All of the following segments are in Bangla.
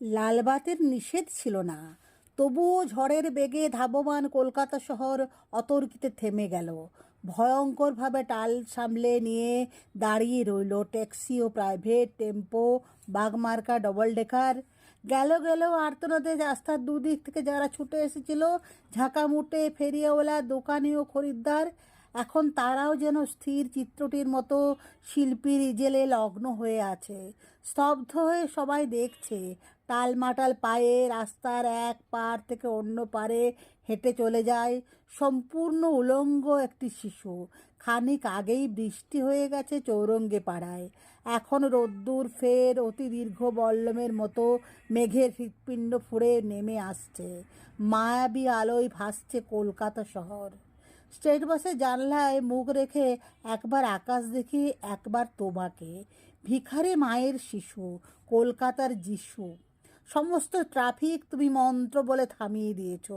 লালবাতের নিষেধ ছিল না। তবুও ঝড়ের বেগে ধাবমান কলকাতা শহর অতর্কিতে থেমে গেল। ভয়ঙ্করভাবে টাল সামলে নিয়ে দাঁড়িয়ে রইল ট্যাক্সি ও প্রাইভেট টেম্পো, বাগমার্কা ডবল ডেকার গেল গেল আর্তনাদে রাস্তার দুদিক থেকে যারা ছুটে এসেছিল, ঝাঁকামুটে ফেরিয়াওয়ালা দোকানি ও খরিদ্দার। এখন তারাও যেন স্থির চিত্রটির মতো শিল্পীর ইজেলে লগ্ন হয়ে আছে। স্তব্ধ হয়ে সবাই দেখছে, টালমাটাল পায়ে রাস্তার এক পার থেকে অন্য পারে হেঁটে চলে যায় সম্পূর্ণ উলঙ্গ একটি শিশু। খানিক আগেই বৃষ্টি হয়ে গেছে চৌরঙ্গে পাড়ায় এখন রোদ্দুর ফের অতি দীর্ঘ বল্লমের মতো মেঘের হৃৎপিণ্ড ফুঁড়ে নেমে আসছে। মায়াবী আলোয় ভাসছে কলকাতা শহর। স্টেট বাসে জানলায় মুখ রেখে একবার আকাশ দেখি, একবার তোমাকে। ভিখারি মায়ের শিশু, কলকাতার যিশু। সমস্ত ট্রাফিক তুমি মন্ত্র বলে থামিয়ে দিয়েছ।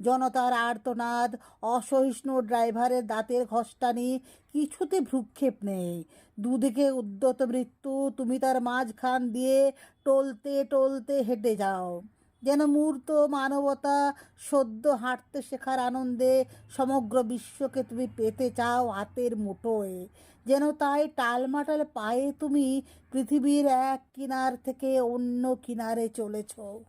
জনতার আর্তনাদ, অসহিষ্ণু ড্রাইভারের দাঁতের ঘষ্টানি, কিছুতে ভ্রুক্ষেপ নেই। দুদিকে উদ্যত মৃত্যু, তুমি তার মাঝখান দিয়ে টলতে টলতে হেঁটে যাও। যেন মূর্ত, মানবতা, সদ্য হাঁটতে শেখার আনন্দে সমগ্র বিশ্বকে তুমি পেতে চাও হাতের মুঠোয়। যেন তাই টালমাটাল পায়ে তুমি পৃথিবীর এক কিনার থেকে অন্য কিনারে চলেছো।